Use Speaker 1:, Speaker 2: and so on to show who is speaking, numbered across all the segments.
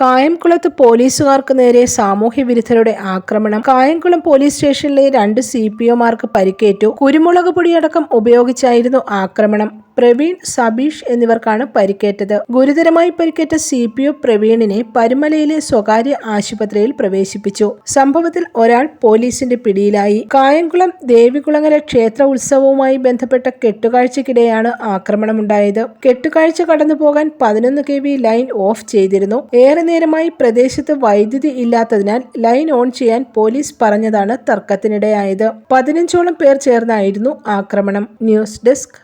Speaker 1: കായംകുളത്ത് പോലീസുകാർക്ക് നേരെ സാമൂഹ്യ വിരുദ്ധരുടെ ആക്രമണം. കായംകുളം പോലീസ് സ്റ്റേഷനിലെ രണ്ട് സി പി ഒമാർക്ക് പരിക്കേറ്റു. കുരുമുളക് പൊടിയടക്കം ഉപയോഗിച്ചായിരുന്നു ആക്രമണം. പ്രവീൺ സബീഷ് എന്നിവർക്കാണ് പരിക്കേറ്റത്. ഗുരുതരമായി പരിക്കേറ്റ സി പി ഒ പ്രവീണിനെ പരുമലയിലെ സ്വകാര്യ ആശുപത്രിയിൽ പ്രവേശിപ്പിച്ചു. സംഭവത്തിൽ ഒരാൾ പോലീസിന്റെ പിടിയിലായി. കായംകുളം ദേവികുളങ്ങര ക്ഷേത്ര ഉത്സവവുമായി ബന്ധപ്പെട്ട കെട്ടുകാഴ്ചക്കിടെയാണ് ആക്രമണമുണ്ടായത്. കെട്ടുകാഴ്ച കടന്നുപോകാൻ പതിനൊന്ന് കെ വി ലൈൻ ഓഫ് ചെയ്തിരുന്നു. ഏറെ നേരമായി പ്രദേശത്ത് വൈദ്യുതി ഇല്ലാത്തതിനാൽ ലൈൻ ഓൺ ചെയ്യാൻ പോലീസ് പറഞ്ഞതാണ് തർക്കത്തിനിടയായത്. പതിനഞ്ചോളം പേർ ചേർന്നായിരുന്നു ആക്രമണം. ന്യൂസ് ഡെസ്ക്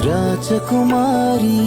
Speaker 2: రాజకుమారి.